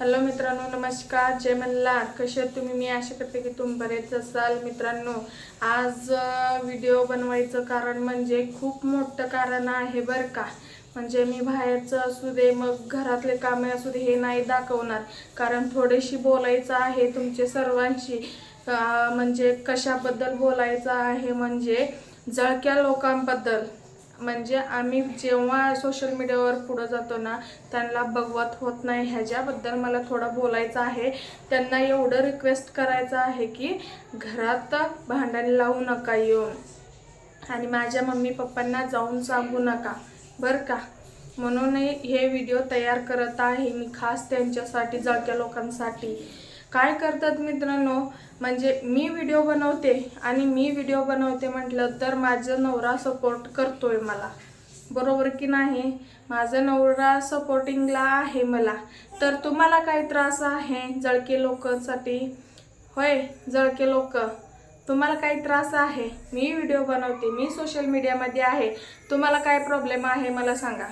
Hello मित्रांनो नमस्कार. जय मल्हार. कसे आहेत तुम्ही? मी आशा करते की तुम्ही बरेच असाल. मित्रांनो आज व्हिडिओ बनवायचं कारण म्हणजे खूप मोठं कारण आहे बरं का. म्हणजे मी बाहेरचं असू दे मग घरातले कामे असू दे हे नाही दाखवणार. कारण थोडीशी बोलायचं आहे तुमचे सर्वांशी. म्हणजे कशाबद्दल बोलायचं आहे? म्हणजे जळक्या लोकांबद्दल. म्हणजे आम्ही जेव्हा सोशल मीडियावर पुढं जातो ना त्यांना बघवत होत नाही. ह्याच्याबद्दल मला थोडं बोलायचं आहे. त्यांना एवढं रिक्वेस्ट करायचं आहे की घरात भांडण लावू नका येऊन. आणि माझ्या मम्मी पप्पांना जाऊन सांगू नका. बरं का? म्हणून हे व्हिडिओ तयार करत आहे मी खास त्यांच्यासाठी जळक्या लोकांसाठी. काय करतात मित्रांनो? म्हणजे मी व्हिडिओ बनवते आणि मी व्हिडिओ बनवते म्हटलं तर माझं नवरा सपोर्ट करतोय मला. बरोबर की नाही? माझा नवरा सपोर्टिंगला आहे मला. तर तुम्हाला काय त्रास आहे जळके लोकांसाठी? होय जळके लोक. तुम्हाला काही त्रास आहे? मी व्हिडिओ बनवते. मी सोशल मीडियामध्ये आहे. तुम्हाला काय प्रॉब्लेम आहे? मला सांगा.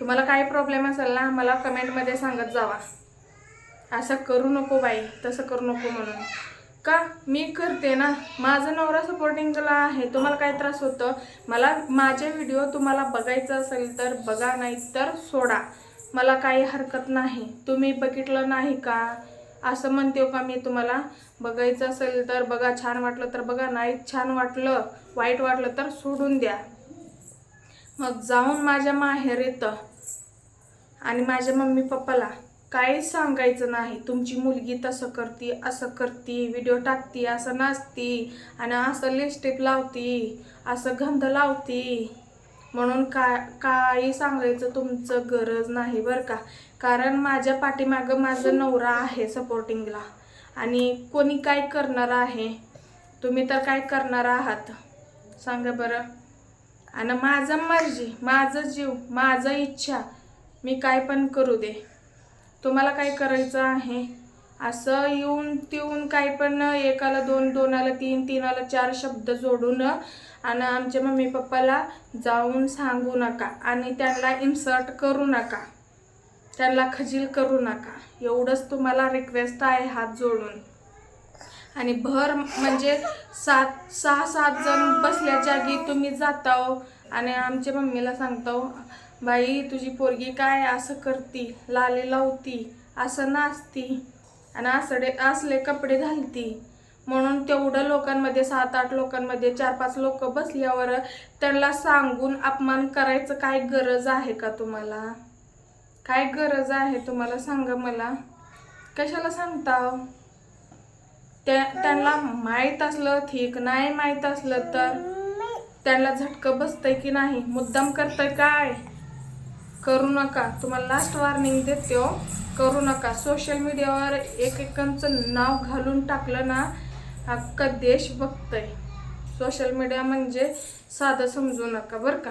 तुम्हाला काय प्रॉब्लेम असेल ना मला कमेंटमध्ये सांगत जावा. असं करू नको बाई तसं करू नको म्हणून. का? मी करते ना. माझा नवरा सपोर्टिंगला आहे. तुम्हाला काय त्रास होतं? मला माझे व्हिडिओ तुम्हाला बघायचं असेल तर बघा नाही तर सोडा. मला काही हरकत नाही. तुम्ही बघितलं नाही का? असं म्हणते का मी तुम्हाला? बघायचं असेल तर बघा. छान वाटलं तर बघा. नाही छान वाटलं वाईट वाटलं तर सोडून द्या. मग जाऊन माझ्या माहेर येतं. आणि माझ्या मम्मी पप्पाला. काहीच सांगायचं नाही. तुमची मुलगी तसं करती असं करती व्हिडिओ टाकती असं नाचती आणि असं लिपस्टिक लावती असं गंध लावती. म्हणून काय काही सांगायचं तुमचं गरज नाही बरं का. कारण माझ्या पाठीमागं माझं नवरा आहे सपोर्टिंगला आणि कोणी काय करणार आहे? तुम्ही तर काय करणार आहात? सांगा बरं. आणि माझं मर्जी माझं जीव माझं इच्छा मी काय पण करू दे. तुम्हाला काय करायचं आहे? असं येऊन तिऊन काय पण एकाला दोन दोनाला तीन तीनाला चार शब्द जोडून आणि आमच्या मम्मी पप्पाला जाऊन सांगू नका आणि त्यांना इन्सर्ट करू नका. त्यांना खजील करू नका. एवढंच तुम्हाला रिक्वेस्ट आहे हात जोडून. आणि भर म्हणजे सात सहा सात जण बसल्या जागी तुम्ही जाताव आणि आमच्या मम्मीला सांगताव बाई तुझी पोरगी काय असं करती? लाली लावती असं नाचती आणि असडे असले कपडे घालती. म्हणून तेवढं लोकांमध्ये सात आठ लोकांमध्ये चार पाच लोक बसल्यावर त्यांना सांगून अपमान करायचं काय गरज आहे का तुम्हाला? काय गरज आहे तुम्हाला? सांगा मला. कशाला सांगता? त्या त्यांना माहीत असलं ठीक नाही माहीत असलं तर? त्यांना झटकं बसतंय की नाही? मुद्दाम करतंय काय? करू नका. तुम्हाला लास्ट वॉर्निंग देते हो. करू नका. सोशल मीडियावर एकेकांचं नाव घालून टाकलं ना अख्खा देश बघतंय. सोशल मीडिया म्हणजे साधं समजू नका बरं का.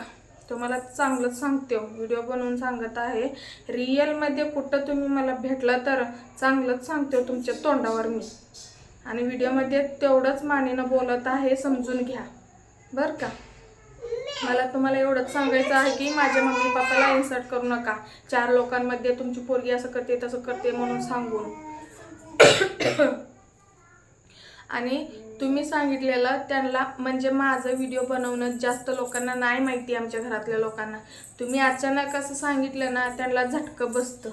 तुम्हाला चांगलंच सांगते हो. व्हिडिओ बनवून सांगत आहे. रिअलमध्ये कुठं तुम्ही मला भेटला तर चांगलंच सांगते हो तुमच्या तोंडावर मी. आणि व्हिडिओमध्ये तेवढंच मानेनं बोलत आहे समजून घ्या. बरं का? मला तुम्हाला एवढंच सांगायचं आहे की माझ्या मम्मी पप्पाला इन्सर्ट करू नका. चार लोकांमध्ये तुमची पोरगी असं करते तसं करते म्हणून सांगून. आणि तुम्ही सांगितलेलं त्यांना म्हणजे माझं व्हिडिओ बनवणं जास्त लोकांना नाही माहिती आमच्या घरातल्या लोकांना. तुम्ही अचानक असं सांगितलं ना त्यांना झटकं बसतं.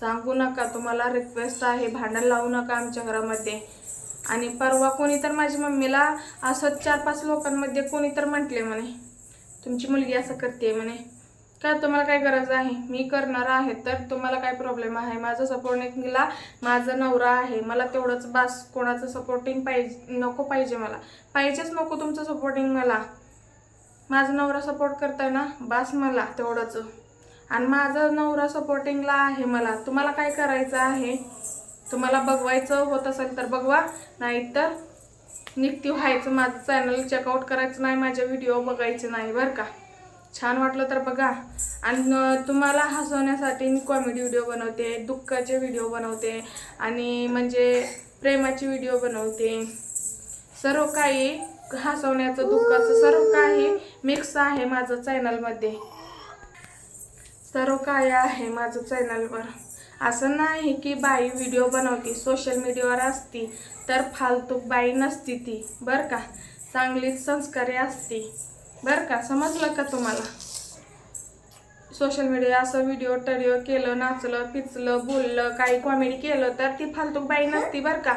सांगू नका तुम्हाला रिक्वेस्ट आहे भांडण लावू नका आमच्या घरामध्ये. आणि परवा कोणी तर माझ्या मम्मीला असं चार पाच लोकांमध्ये कोणी तर म्हटले म्हणे. तुमची मुलगी असं करते म्हणे. का तुम्हाला काय गरज आहे? मी करणार आहे तर तुम्हाला काय प्रॉब्लेम आहे? माझं सपोर्टिंगला माझा नवरा आहे. मला तेवढंच बास कोणाचं सपोर्टिंग पाहिजे नको पाहिजे मला. पाहिजेच नको तुमचं सपोर्टिंग मला. माझा नवरा सपोर्ट करताय ना? बास मला तेवढंच. आणि माझा नवरा सपोर्टिंगला आहे मला. तुम्हाला काय करायचं आहे? तुम्हाला बघवायचं होत असेल तर बघवा. नाहीतर निघती व्हायचं माझं चॅनल चेकआउट करायचं नाही माझ्या व्हिडिओ बघायचे नाही बरं का? छान वाटलं तर बघा. आणि तुम्हाला हसवण्यासाठी मी कॉमेडी व्हिडिओ बनवते दुःखाचे व्हिडिओ बनवते आणि म्हणजे प्रेमाचे व्हिडिओ बनवते. सर्व काही हसवण्याचं दुःखाचं सर्व काही मिक्स आहे माझं चॅनलमध्ये सर्व काही आहे माझं चॅनलवर असं नाही की बाई व्हिडिओ बनवते सोशल मीडियावर असती तर फालतू बाई नसती ती बरं का? चांगलीच संस्कारी असती बरं का? समजलं का तुम्हाला? सोशल मीडिया असं व्हिडिओ टडिओ केलं नाचलं पिचलं बोललं काही कॉमेडी केलं तर ती फालतू बाई नसती बरं का?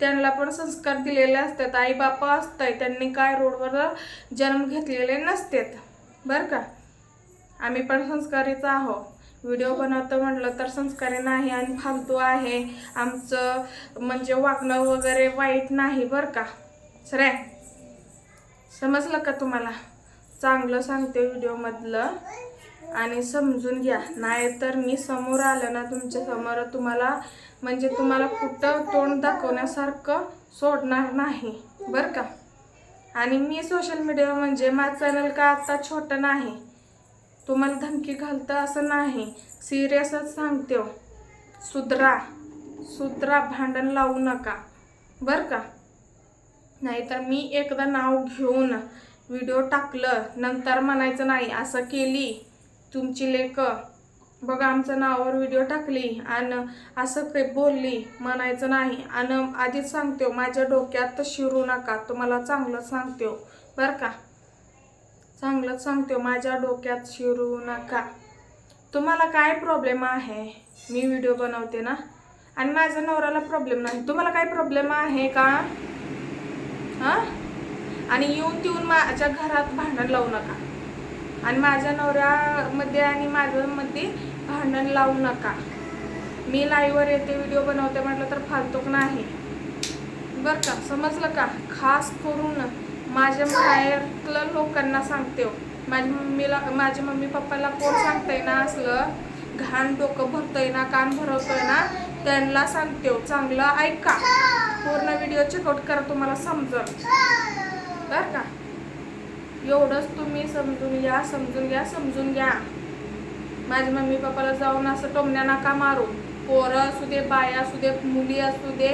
त्यांना पण संस्कार दिलेले असतात आई बापा असतंय त्यांनी काय रोडवर जन्म घेतलेले नसतात बरं का? आम्ही पण संस्कारीच आहो. व्हिडिओ बनवतो म्हटलं तर संस्कारी नाही आणि फालतू आहे. आमचं म्हणजे वागणं वगैरे वाईट नाही बरं का? सरे समजलं का तुम्हाला? चांगलं सांगते व्हिडिओमधलं आणि समजून घ्या. नाही तर मी समोर आलं ना तुमच्यासमोर तुम्हाला म्हणजे तुम्हाला कुठं तोंड दाखवण्यासारखं सोडणार नाही. बरं का? आणि मी सोशल मीडिया म्हणजे माझं चॅनल का आता छोटं नाही? तुम्हाला धमकी घालतं असं नाही. सिरियसच सांगते हो. सुधरा सुधरा भांडण लावू नका. बरं का? नाहीतर मी एकदा नाव घेऊन व्हिडिओ टाकलं नंतर म्हणायचं नाही असं केली. तुमची लेक बघा आमचं नावावर व्हिडिओ टाकली आणि असं काही बोलली म्हणायचं नाही. आणि आधीच सांगते हो, माझ्या डोक्यात शिरू नका. तुम्हाला चांगलं सांगते हो. बरं का? चांगलंच सांगतो माझ्या डोक्यात शिरू नका. तुम्हाला काय प्रॉब्लेम आहे? मी व्हिडिओ बनवते ना? आणि माझ्या नवऱ्याला प्रॉब्लेम नाही. तुम्हाला काय प्रॉब्लेम आहे का? हां? आणि येऊन तिऊन माझ्या घरात भांडण लावू नका. आणि माझ्या नवऱ्यामध्ये आणि माझ्यामध्ये भांडण लावू नका. मी लाईव्हवर येते व्हिडिओ बनवते म्हटलं तर फालतूक नाही. बरं का? समजलं का? खास करून माझ्या बाहेरल्या लोकांना सांगते हो. माझ्या मम्मीला माझ्या मम्मी पप्पाला कोण सांगतंय ना असलं घाण डोकं भरतंय ना कान भरवतोय ना त्यांना सांगते हो. चांगलं ऐका. पूर्ण व्हिडिओ चेकआउट करा तुम्हाला समजल. बरं का? एवढंच तुम्ही समजून घ्या समजून घ्या समजून घ्या. माझ्या मम्मी पप्पाला जाऊन असं टोमण्या नका मारू. पोरं असू दे बाया असू दे मुली असू दे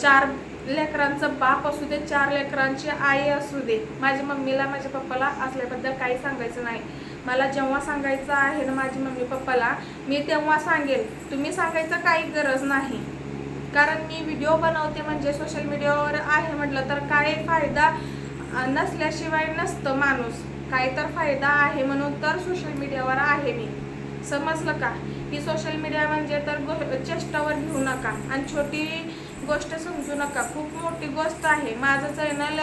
चार लेकरांचं बाप असू दे चार लेकरांची आई असू दे. माझ्या मम्मीला माझ्या पप्पाला असल्याबद्दल काही सांगायचं नाही. मला जेव्हा सांगायचं आहे ना माझी मम्मी पप्पाला मी तेव्हा सांगेल तुम्ही सांगायचं काही गरज नाही. कारण मी व्हिडिओ बनवते म्हणजे सोशल मीडियावर आहे म्हटलं तर काय फायदा नसल्याशिवाय नसतं माणूस. काही तर फायदा आहे म्हणून तर सोशल मीडियावर आहे मी. समजलं का? की सोशल मीडिया म्हणजे तर गो चेष्टावर घेऊ नका. आणि छोटी गोष्ट समजू नका. खूप मोठी गोष्ट आहे. माझं चॅनल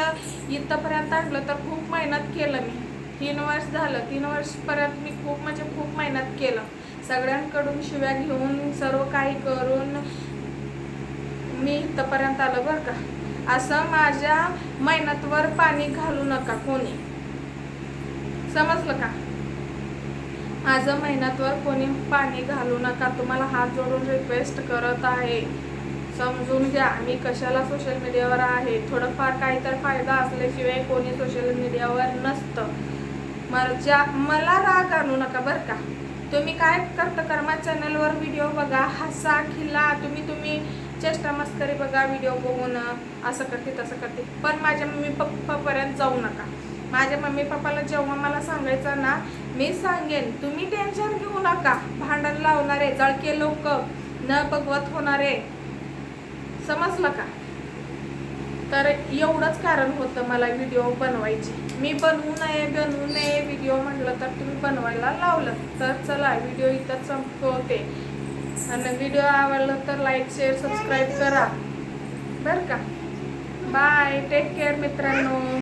इथंपर्यंत आणलं तर खूप मेहनत केलं मी. तीन वर्ष झालं. तीन वर्षपर्यंत मी खूप म्हणजे खूप मेहनत केलं. सगळ्यांकडून शिव्या घेऊन सर्व काही करून मी इथंपर्यंत आलं बरं का. असं माझ्या मेहनतवर पाणी घालू नका कोणी. समजलं का? माझं मेहनतवर कोणी पाणी घालू नका. तुम्हाला हात जोडून रिक्वेस्ट करत आहे. समजून घ्या मी कशाला सोशल मीडियावर आहे? थोडंफार काही तर फायदा असल्याशिवाय कोणी सोशल मीडियावर नसतं. माझ्या मला राग आणू नका बरं का? तुम्ही काय करता? कर्मा चॅनलवर व्हिडिओ बघा हसा खिल्ला तुम्ही तुम्ही चेष्टा मस्करी बघा व्हिडिओ बघून असं करते तसं करते. पण माझ्या मम्मी पप्पापर्यंत जाऊ नका. माझ्या मम्मी पप्पाला जेव्हा मला सांगायचं ना मी सांगेन तुम्ही टेन्शन घेऊ नका. भांडण लावणारे जळके लोक न बघवत होणारे. समजलं का? तर एवढंच कारण होतं मला व्हिडिओ बनवायची. मी बनवू नये बनवू नये व्हिडिओ म्हटलं तर तुम्ही बनवायला लावलं. तर चला व्हिडिओ इथं संपवते. आणि व्हिडिओ आवडला तर लाईक शेअर सबस्क्राईब करा. बरं का? बाय टेक केअर मित्रांनो.